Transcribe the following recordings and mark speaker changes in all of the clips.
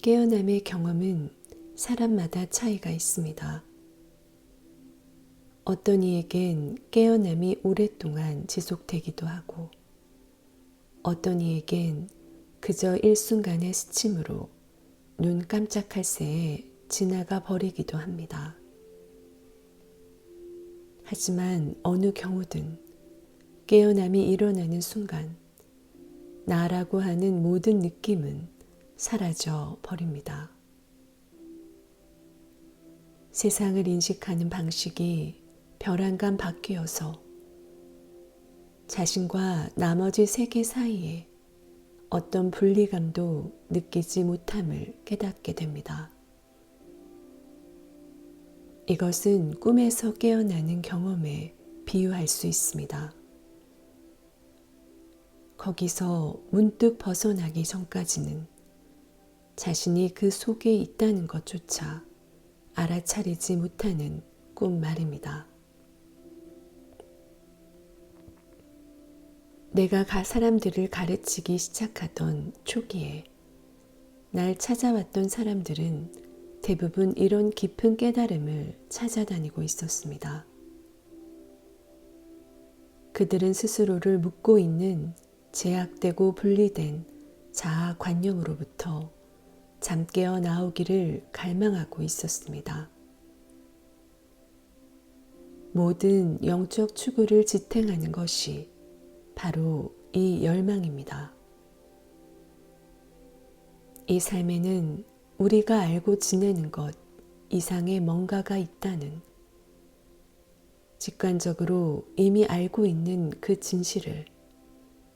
Speaker 1: 깨어남의 경험은 사람마다 차이가 있습니다. 어떤 이에겐 깨어남이 오랫동안 지속되기도 하고, 어떤 이에겐 그저 일순간의 스침으로 눈 깜짝할 새에 지나가 버리기도 합니다. 하지만 어느 경우든 깨어남이 일어나는 순간 나라고 하는 모든 느낌은 사라져 버립니다. 세상을 인식하는 방식이 벼랑간 바뀌어서 자신과 나머지 세계 사이에 어떤 분리감도 느끼지 못함을 깨닫게 됩니다. 이것은 꿈에서 깨어나는 경험에 비유할 수 있습니다. 거기서 문득 벗어나기 전까지는 자신이 그 속에 있다는 것조차 알아차리지 못하는 꿈 말입니다. 내가 가 사람들을 가르치기 시작하던 초기에 날 찾아왔던 사람들은 대부분 이런 깊은 깨달음을 찾아다니고 있었습니다. 그들은 스스로를 묶고 있는 제약되고 분리된 자아 관념으로부터 잠깨어 나오기를 갈망하고 있었습니다. 모든 영적 추구를 지탱하는 것이 바로 이 열망입니다. 이 삶에는 우리가 알고 지내는 것 이상의 뭔가가 있다는 직관적으로 이미 알고 있는 그 진실을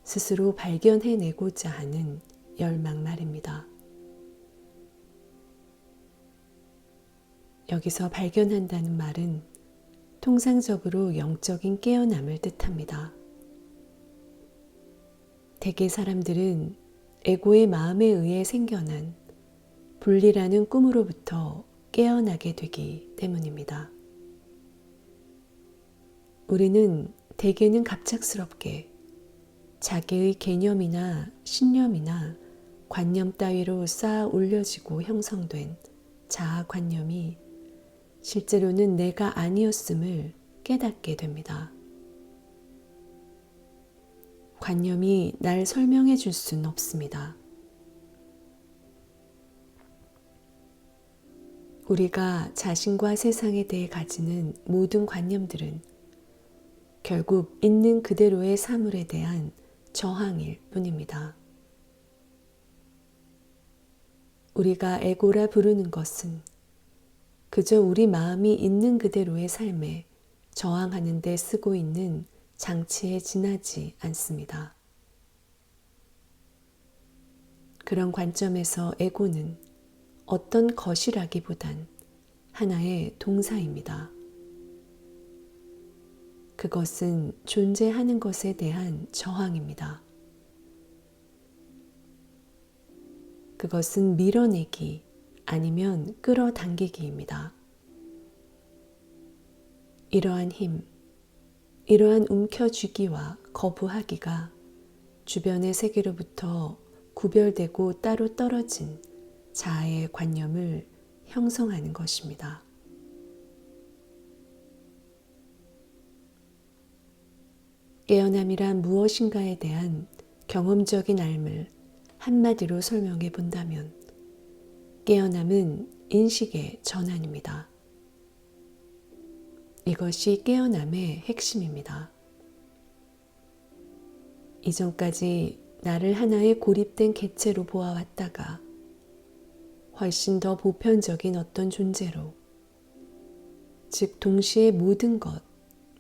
Speaker 1: 스스로 발견해내고자 하는 열망 말입니다. 여기서 발견한다는 말은 통상적으로 영적인 깨어남을 뜻합니다. 대개 사람들은 에고의 마음에 의해 생겨난 분리라는 꿈으로부터 깨어나게 되기 때문입니다. 우리는 대개는 갑작스럽게 자기의 개념이나 신념이나 관념 따위로 쌓아 올려지고 형성된 자아관념이 실제로는 내가 아니었음을 깨닫게 됩니다. 관념이 날 설명해 줄 수는 없습니다. 우리가 자신과 세상에 대해 가지는 모든 관념들은 결국 있는 그대로의 사물에 대한 저항일 뿐입니다. 우리가 에고라 부르는 것은 그저 우리 마음이 있는 그대로의 삶에 저항하는 데 쓰고 있는 장치에 지나지 않습니다. 그런 관점에서 에고는 어떤 것이라기보단 하나의 동사입니다. 그것은 존재하는 것에 대한 저항입니다. 그것은 밀어내기 아니면 끌어당기기입니다. 이러한 힘, 이러한 움켜쥐기와 거부하기가 주변의 세계로부터 구별되고 따로 떨어진 자아의 관념을 형성하는 것입니다. 깨어남이란 무엇인가에 대한 경험적인 알을 한마디로 설명해 본다면 깨어남은 인식의 전환입니다. 이것이 깨어남의 핵심입니다. 이전까지 나를 하나의 고립된 개체로 보아왔다가 훨씬 더 보편적인 어떤 존재로, 즉, 동시에 모든 것,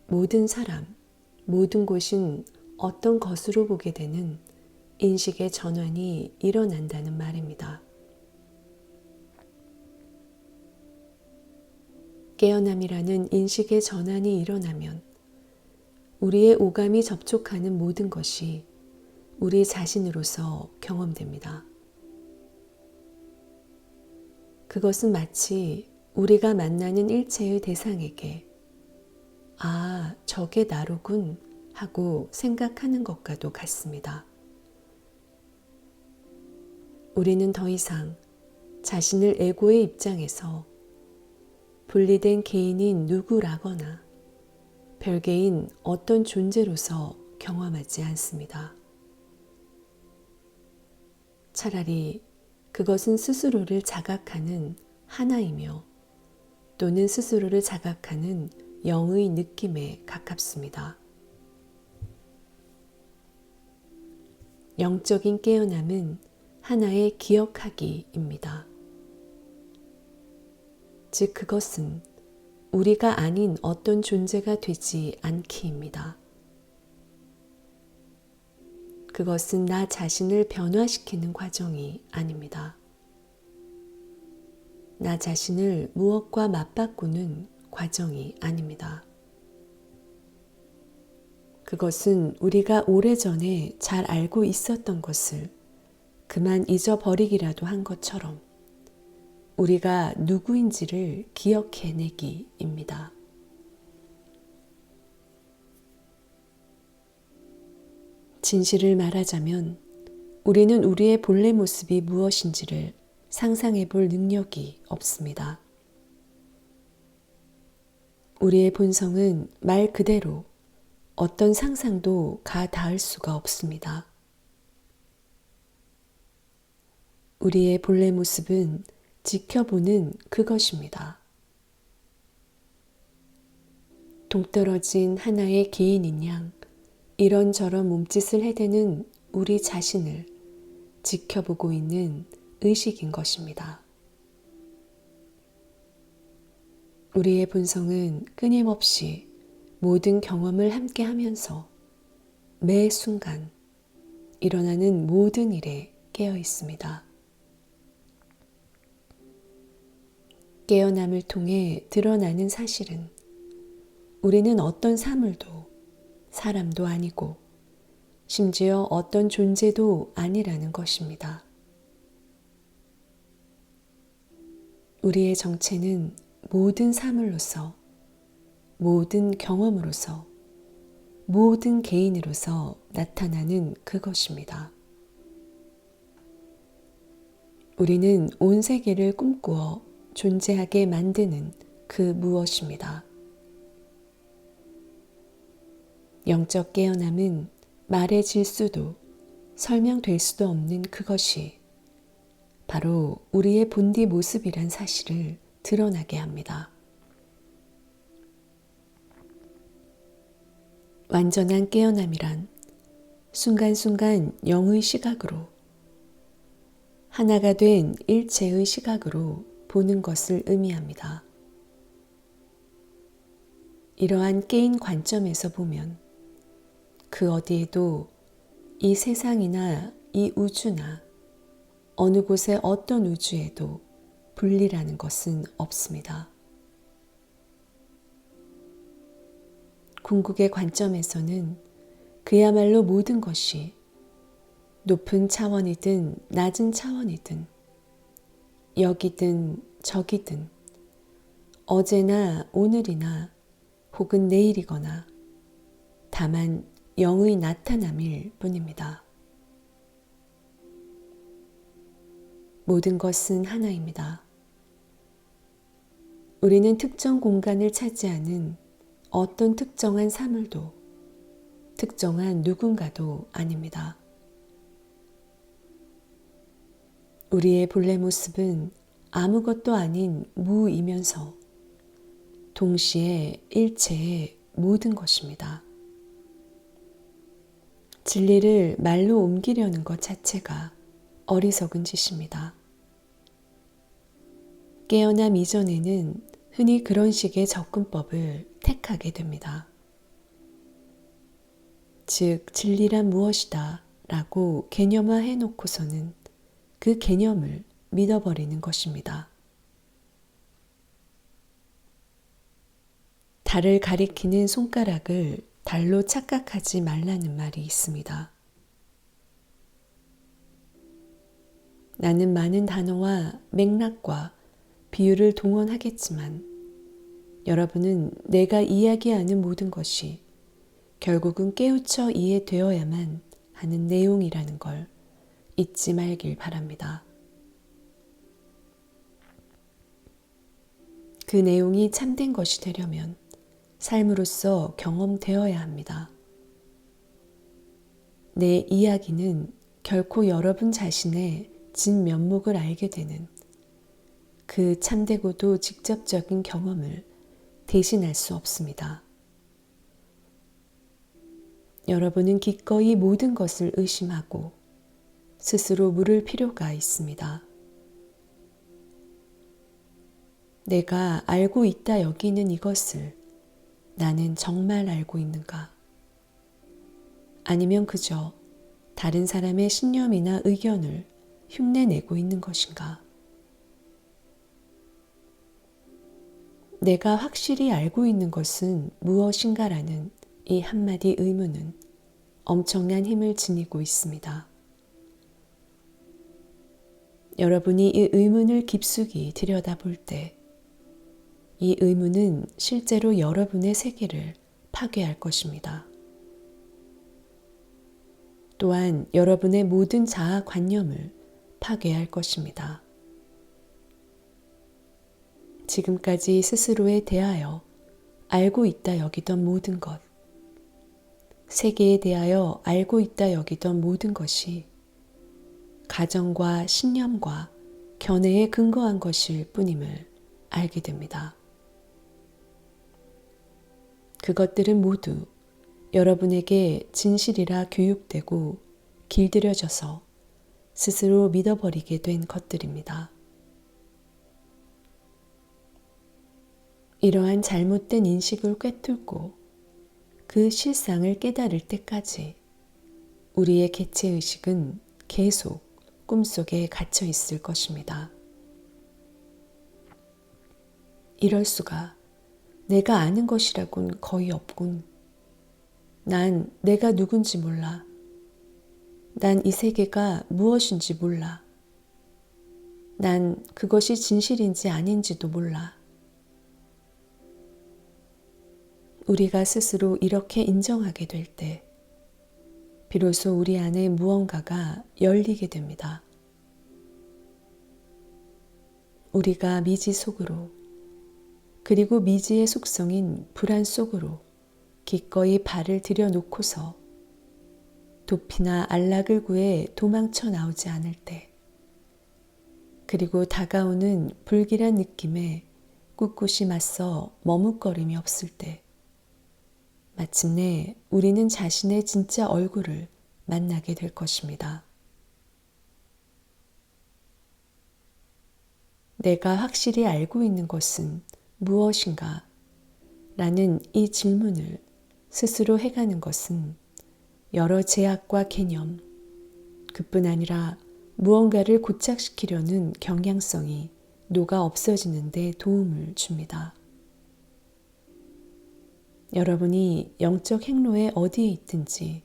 Speaker 1: 모든 사람, 모든 곳인 어떤 것으로 보게 되는 인식의 전환이 일어난다는 말입니다. 깨어남이라는 인식의 전환이 일어나면 우리의 오감이 접촉하는 모든 것이 우리 자신으로서 경험됩니다. 그것은 마치 우리가 만나는 일체의 대상에게 아, 저게 나로군 하고 생각하는 것과도 같습니다. 우리는 더 이상 자신을 에고의 입장에서 분리된 개인인 누구라거나 별개인 어떤 존재로서 경험하지 않습니다. 차라리 그것은 스스로를 자각하는 하나이며 또는 스스로를 자각하는 영의 느낌에 가깝습니다. 영적인 깨어남은 하나의 기억하기입니다. 즉, 그것은 우리가 아닌 어떤 존재가 되지 않기입니다. 그것은 나 자신을 변화시키는 과정이 아닙니다. 나 자신을 무엇과 맞바꾸는 과정이 아닙니다. 그것은 우리가 오래전에 잘 알고 있었던 것을 그만 잊어버리기라도 한 것처럼 우리가 누구인지를 기억해내기입니다. 진실을 말하자면 우리는 우리의 본래 모습이 무엇인지를 상상해 볼 능력이 없습니다. 우리의 본성은 말 그대로 어떤 상상도 가 닿을 수가 없습니다. 우리의 본래 모습은 지켜보는 그것입니다. 동떨어진 하나의 개인인 양 이런저런 몸짓을 해대는 우리 자신을 지켜보고 있는 의식인 것입니다. 우리의 본성은 끊임없이 모든 경험을 함께 하면서 매 순간 일어나는 모든 일에 깨어 있습니다. 깨어남을 통해 드러나는 사실은 우리는 어떤 사물도 사람도 아니고 심지어 어떤 존재도 아니라는 것입니다. 우리의 정체는 모든 사물로서, 모든 경험으로서, 모든 개인으로서 나타나는 그것입니다. 우리는 온 세계를 꿈꾸어 존재하게 만드는 그 무엇입니다. 영적 깨어남은 말해질 수도 설명될 수도 없는 그것이 바로 우리의 본디 모습이란 사실을 드러나게 합니다. 완전한 깨어남이란 순간순간 영의 시각으로 하나가 된 일체의 시각으로 보는 것을 의미합니다. 이러한 게임 관점에서 보면 그 어디에도 이 세상이나 이 우주나 어느 곳의 어떤 우주에도 분리라는 것은 없습니다. 궁극의 관점에서는 그야말로 모든 것이 높은 차원이든 낮은 차원이든 여기든 저기든 어제나 오늘이나 혹은 내일이거나 다만 영의 나타남일 뿐입니다. 모든 것은 하나입니다. 우리는 특정 공간을 차지하는 어떤 특정한 사물도 특정한 누군가도 아닙니다. 우리의 본래 모습은 아무것도 아닌 무이면서 동시에 일체의 모든 것입니다. 진리를 말로 옮기려는 것 자체가 어리석은 짓입니다. 깨어남 이전에는 흔히 그런 식의 접근법을 택하게 됩니다. 즉, 진리란 무엇이다 라고 개념화 해놓고서는 그 개념을 믿어버리는 것입니다. 달을 가리키는 손가락을 달로 착각하지 말라는 말이 있습니다. 나는 많은 단어와 맥락과 비유를 동원하겠지만 여러분은 내가 이야기하는 모든 것이 결국은 깨우쳐 이해되어야만 하는 내용이라는 걸 잊지 말길 바랍니다. 그 내용이 참된 것이 되려면 삶으로서 경험되어야 합니다. 내 이야기는 결코 여러분 자신의 진 면목을 알게 되는 그 참되고도 직접적인 경험을 대신할 수 없습니다. 여러분은 기꺼이 모든 것을 의심하고 스스로 물을 필요가 있습니다. 내가 알고 있다 여기는 이것을 나는 정말 알고 있는가? 아니면 그저 다른 사람의 신념이나 의견을 흉내내고 있는 것인가? 내가 확실히 알고 있는 것은 무엇인가라는 이 한마디 의문은 엄청난 힘을 지니고 있습니다. 여러분이 이 의문을 깊숙이 들여다볼 때, 이 의문은 실제로 여러분의 세계를 파괴할 것입니다. 또한 여러분의 모든 자아 관념을 파괴할 것입니다. 지금까지 스스로에 대하여 알고 있다 여기던 모든 것, 세계에 대하여 알고 있다 여기던 모든 것이 가정과 신념과 견해에 근거한 것일 뿐임을 알게 됩니다. 그것들은 모두 여러분에게 진실이라 교육되고 길들여져서 스스로 믿어버리게 된 것들입니다. 이러한 잘못된 인식을 꿰뚫고 그 실상을 깨달을 때까지 우리의 개체의식은 계속 꿈속에 갇혀 있을 것입니다. 이럴 수가 내가 아는 것이라곤 거의 없군. 난 내가 누군지 몰라. 난 이 세계가 무엇인지 몰라. 난 그것이 진실인지 아닌지도 몰라. 우리가 스스로 이렇게 인정하게 될 때, 비로소 우리 안에 무언가가 열리게 됩니다. 우리가 미지 속으로, 그리고 미지의 속성인 불안 속으로 기꺼이 발을 들여놓고서 도피나 안락을 구해 도망쳐 나오지 않을 때, 그리고 다가오는 불길한 느낌에 꿋꿋이 맞서 머뭇거림이 없을 때, 마침내 우리는 자신의 진짜 얼굴을 만나게 될 것입니다. 내가 확실히 알고 있는 것은 무엇인가? 라는 이 질문을 스스로 해가는 것은 여러 제약과 개념, 그뿐 아니라 무언가를 고착시키려는 경향성이 녹아 없어지는데 도움을 줍니다. 여러분이 영적 행로에 어디에 있든지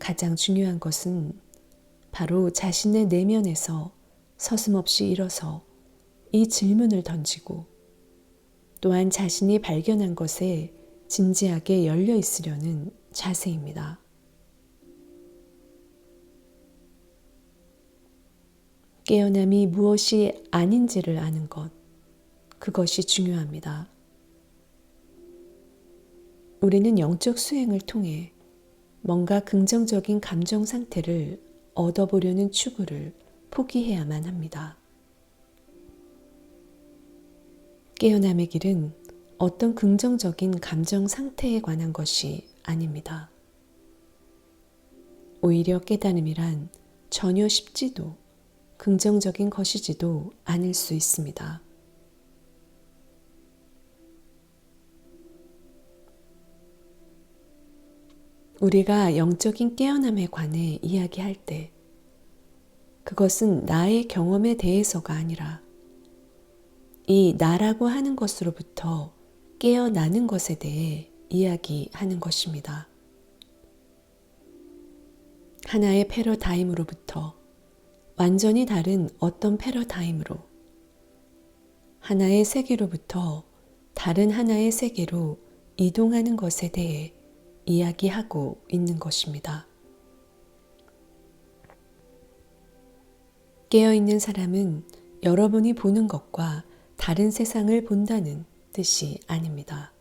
Speaker 1: 가장 중요한 것은 바로 자신의 내면에서 서슴없이 일어서 이 질문을 던지고 또한 자신이 발견한 것에 진지하게 열려 있으려는 자세입니다. 깨어남이 무엇이 아닌지를 아는 것, 그것이 중요합니다. 우리는 영적 수행을 통해 뭔가 긍정적인 감정 상태를 얻어보려는 추구를 포기해야만 합니다. 깨어남의 길은 어떤 긍정적인 감정 상태에 관한 것이 아닙니다. 오히려 깨달음이란 전혀 쉽지도 긍정적인 것이지도 않을 수 있습니다. 우리가 영적인 깨어남에 관해 이야기할 때 그것은 나의 경험에 대해서가 아니라 이 나라고 하는 것으로부터 깨어나는 것에 대해 이야기하는 것입니다. 하나의 패러다임으로부터 완전히 다른 어떤 패러다임으로 하나의 세계로부터 다른 하나의 세계로 이동하는 것에 대해 이야기하고 있는 것입니다. 깨어있는 사람은 여러분이 보는 것과 다른 세상을 본다는 뜻이 아닙니다.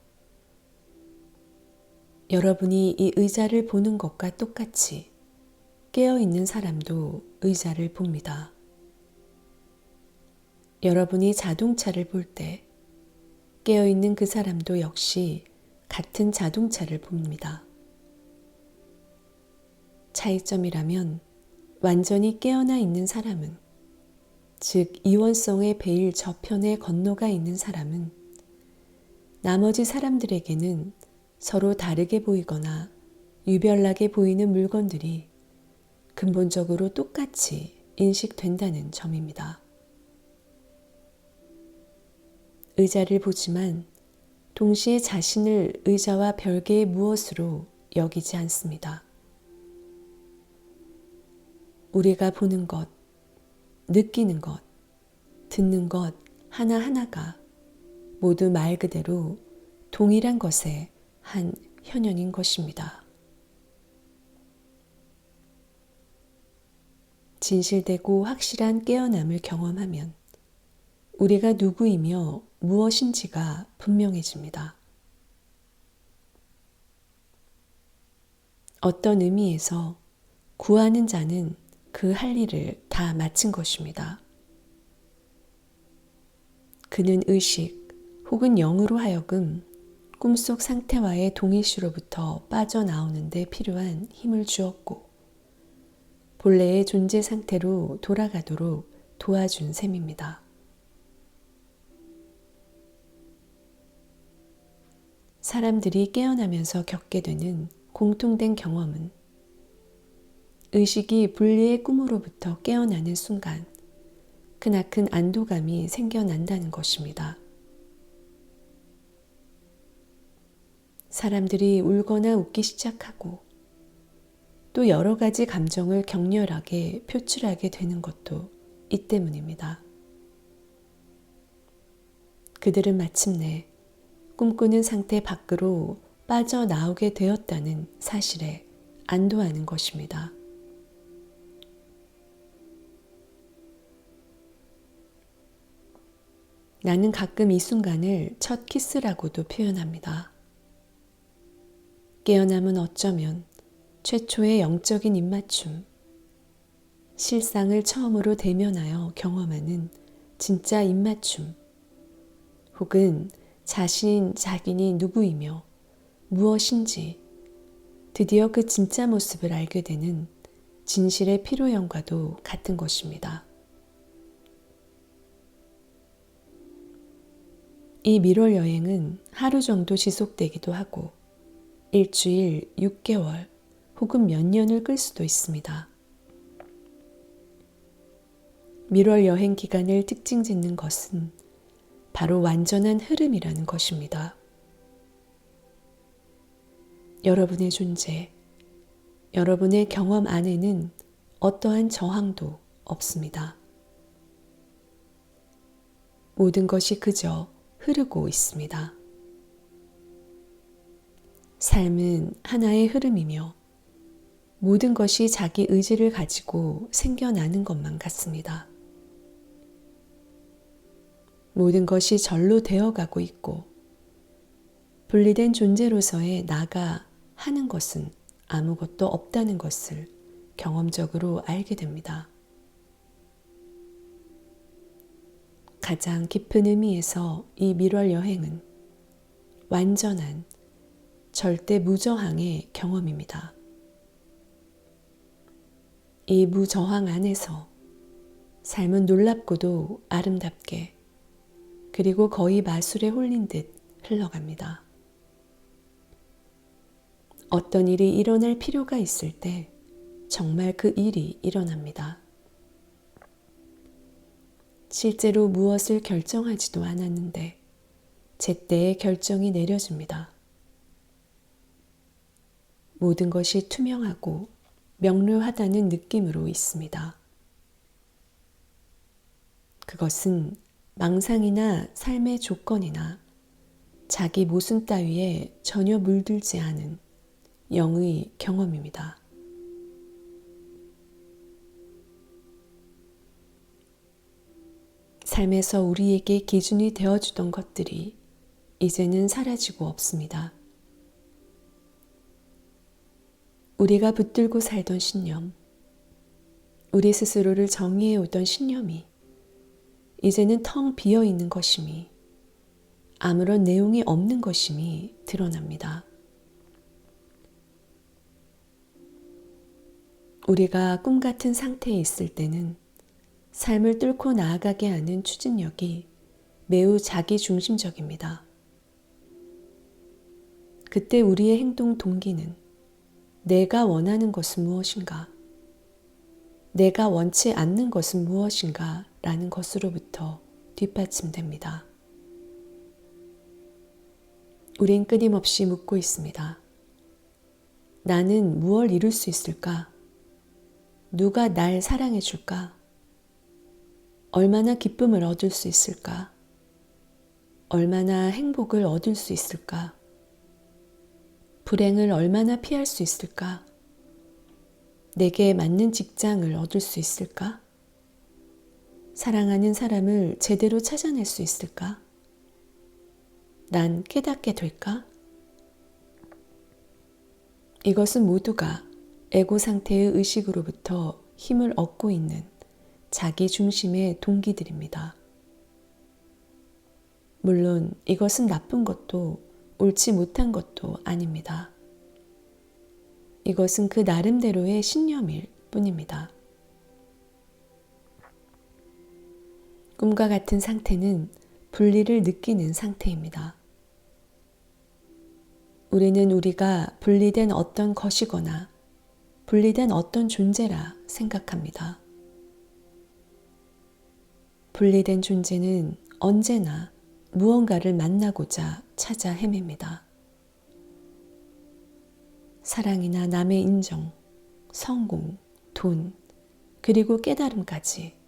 Speaker 1: 여러분이 이 의자를 보는 것과 똑같이 깨어있는 사람도 의자를 봅니다. 여러분이 자동차를 볼 때 깨어있는 그 사람도 역시 같은 자동차를 봅니다. 차이점이라면 완전히 깨어나 있는 사람은 즉 이원성의 베일 저편에 건너가 있는 사람은 나머지 사람들에게는 서로 다르게 보이거나 유별나게 보이는 물건들이 근본적으로 똑같이 인식된다는 점입니다. 의자를 보지만 동시에 자신을 의자와 별개의 무엇으로 여기지 않습니다. 우리가 보는 것, 느끼는 것, 듣는 것 하나하나가 모두 말 그대로 동일한 것의 한 현현인 것입니다. 진실되고 확실한 깨어남을 경험하면 우리가 누구이며 무엇인지가 분명해집니다. 어떤 의미에서 구하는 자는 그 할 일을 다 마친 것입니다. 그는 의식 혹은 영으로 하여금 꿈속 상태와의 동일시로부터 빠져나오는 데 필요한 힘을 주었고 본래의 존재 상태로 돌아가도록 도와준 셈입니다. 사람들이 깨어나면서 겪게 되는 공통된 경험은 의식이 분리의 꿈으로부터 깨어나는 순간 크나큰 안도감이 생겨난다는 것입니다. 사람들이 울거나 웃기 시작하고 또 여러 가지 감정을 격렬하게 표출하게 되는 것도 이 때문입니다. 그들은 마침내 꿈꾸는 상태 밖으로 빠져나오게 되었다는 사실에 안도하는 것입니다. 나는 가끔 이 순간을 첫 키스라고도 표현합니다. 깨어남은 어쩌면 최초의 영적인 입맞춤, 실상을 처음으로 대면하여 경험하는 진짜 입맞춤, 혹은 자신, 자기니 누구이며 무엇인지 드디어 그 진짜 모습을 알게 되는 진실의 피로연과도 같은 것입니다. 이 미롤 여행은 하루 정도 지속되기도 하고 일주일, 6개월 혹은 몇 년을 끌 수도 있습니다. 미롤 여행 기간을 특징 짓는 것은 바로 완전한 흐름이라는 것입니다. 여러분의 존재, 여러분의 경험 안에는 어떠한 저항도 없습니다. 모든 것이 그저 흐르고 있습니다. 삶은 하나의 흐름이며 모든 것이 자기 의지를 가지고 생겨나는 것만 같습니다. 모든 것이 절로 되어가고 있고 분리된 존재로서의 나가 하는 것은 아무것도 없다는 것을 경험적으로 알게 됩니다. 가장 깊은 의미에서 이 밀월 여행은 완전한 절대 무저항의 경험입니다. 이 무저항 안에서 삶은 놀랍고도 아름답게 그리고 거의 마술에 홀린 듯 흘러갑니다. 어떤 일이 일어날 필요가 있을 때 정말 그 일이 일어납니다. 실제로 무엇을 결정하지도 않았는데 제때에 결정이 내려집니다. 모든 것이 투명하고 명료하다는 느낌으로 있습니다. 그것은 망상이나 삶의 조건이나 자기 모순 따위에 전혀 물들지 않은 영의 경험입니다. 삶에서 우리에게 기준이 되어주던 것들이 이제는 사라지고 없습니다. 우리가 붙들고 살던 신념, 우리 스스로를 정의해 오던 신념이 이제는 텅 비어 있는 것임이 아무런 내용이 없는 것임이 드러납니다. 우리가 꿈 같은 상태에 있을 때는 삶을 뚫고 나아가게 하는 추진력이 매우 자기 중심적입니다. 그때 우리의 행동 동기는 내가 원하는 것은 무엇인가? 내가 원치 않는 것은 무엇인가? 라는 것으로부터 뒷받침됩니다. 우린 끊임없이 묻고 있습니다. 나는 무엇을 이룰 수 있을까? 누가 날 사랑해 줄까? 얼마나 기쁨을 얻을 수 있을까? 얼마나 행복을 얻을 수 있을까? 불행을 얼마나 피할 수 있을까? 내게 맞는 직장을 얻을 수 있을까? 사랑하는 사람을 제대로 찾아낼 수 있을까? 난 깨닫게 될까? 이것은 모두가 에고 상태의 의식으로부터 힘을 얻고 있는 자기 중심의 동기들입니다. 물론 이것은 나쁜 것도 옳지 못한 것도 아닙니다. 이것은 그 나름대로의 신념일 뿐입니다. 꿈과 같은 상태는 분리를 느끼는 상태입니다. 우리는 우리가 분리된 어떤 것이거나 분리된 어떤 존재라 생각합니다. 분리된 존재는 언제나 무언가를 만나고자 찾아 헤맵니다. 사랑이나 남의 인정, 성공, 돈, 그리고 깨달음까지.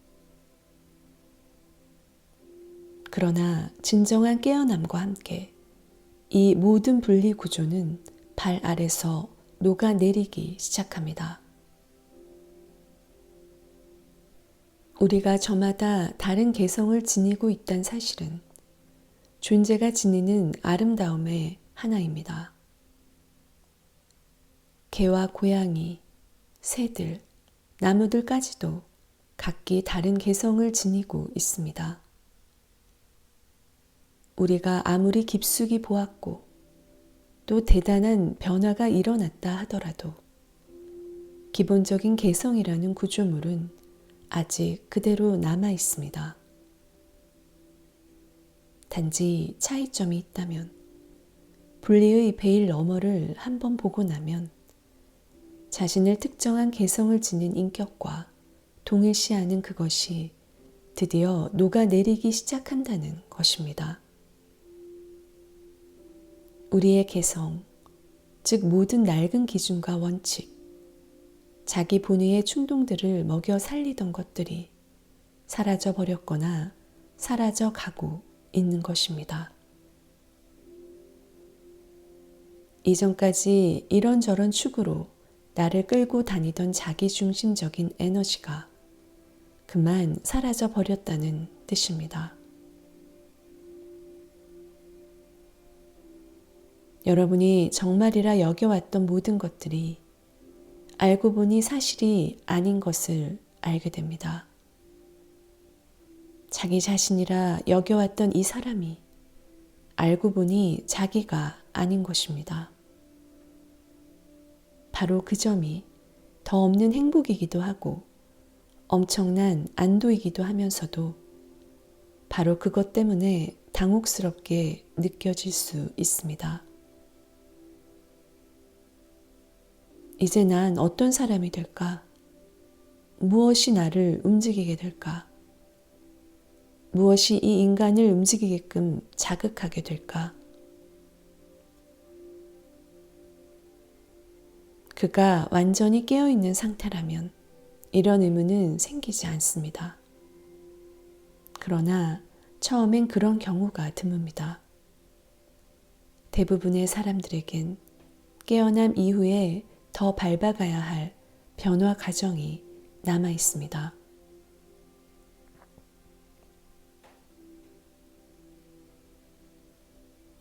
Speaker 1: 그러나 진정한 깨어남과 함께 이 모든 분리 구조는 발 아래서 녹아내리기 시작합니다. 우리가 저마다 다른 개성을 지니고 있다는 사실은 존재가 지니는 아름다움의 하나입니다. 개와 고양이, 새들, 나무들까지도 각기 다른 개성을 지니고 있습니다. 우리가 아무리 깊숙이 보았고 또 대단한 변화가 일어났다 하더라도 기본적인 개성이라는 구조물은 아직 그대로 남아 있습니다. 단지 차이점이 있다면 분리의 베일 너머를 한번 보고 나면 자신을 특정한 개성을 지닌 인격과 동일시하는 그것이 드디어 녹아내리기 시작한다는 것입니다. 우리의 개성, 즉 모든 낡은 기준과 원칙, 자기 본의의 충동들을 먹여 살리던 것들이 사라져 버렸거나 사라져 가고 있는 것입니다. 이전까지 이런저런 축으로 나를 끌고 다니던 자기 중심적인 에너지가 그만 사라져 버렸다는 뜻입니다. 여러분이 정말이라 여겨왔던 모든 것들이 알고 보니 사실이 아닌 것을 알게 됩니다. 자기 자신이라 여겨왔던 이 사람이 알고 보니 자기가 아닌 것입니다. 바로 그 점이 더 없는 행복이기도 하고 엄청난 안도이기도 하면서도 바로 그것 때문에 당혹스럽게 느껴질 수 있습니다. 이제 난 어떤 사람이 될까? 무엇이 나를 움직이게 될까? 무엇이 이 인간을 움직이게끔 자극하게 될까? 그가 완전히 깨어있는 상태라면 이런 의문은 생기지 않습니다. 그러나 처음엔 그런 경우가 드뭅니다. 대부분의 사람들에겐 깨어남 이후에 더 밟아가야 할 변화 과정이 남아 있습니다.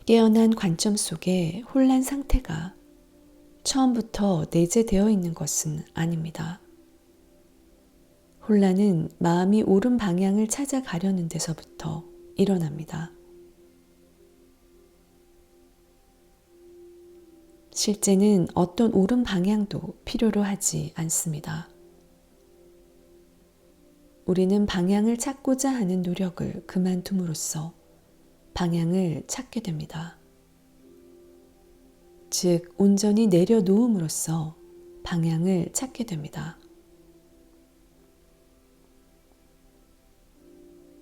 Speaker 1: 깨어난 관점 속에 혼란 상태가 처음부터 내재되어 있는 것은 아닙니다. 혼란은 마음이 옳은 방향을 찾아가려는 데서부터 일어납니다. 실제는 어떤 옳은 방향도 필요로 하지 않습니다. 우리는 방향을 찾고자 하는 노력을 그만둠으로써 방향을 찾게 됩니다. 즉, 온전히 내려놓음으로써 방향을 찾게 됩니다.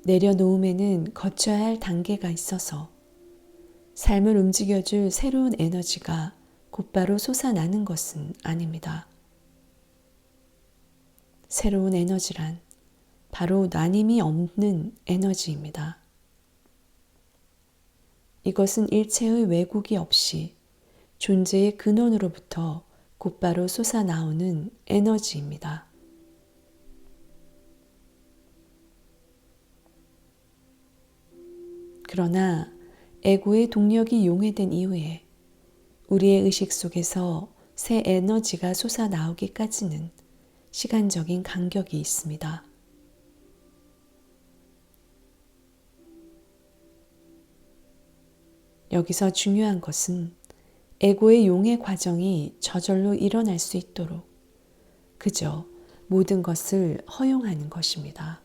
Speaker 1: 내려놓음에는 거쳐야 할 단계가 있어서 삶을 움직여줄 새로운 에너지가 곧바로 솟아나는 것은 아닙니다. 새로운 에너지란 바로 나님이 없는 에너지입니다. 이것은 일체의 왜곡이 없이 존재의 근원으로부터 곧바로 솟아나오는 에너지입니다. 그러나 에고의 동력이 용해된 이후에 우리의 의식 속에서 새 에너지가 솟아 나오기까지는 시간적인 간격이 있습니다. 여기서 중요한 것은 에고의 용의 과정이 저절로 일어날 수 있도록 그저 모든 것을 허용하는 것입니다.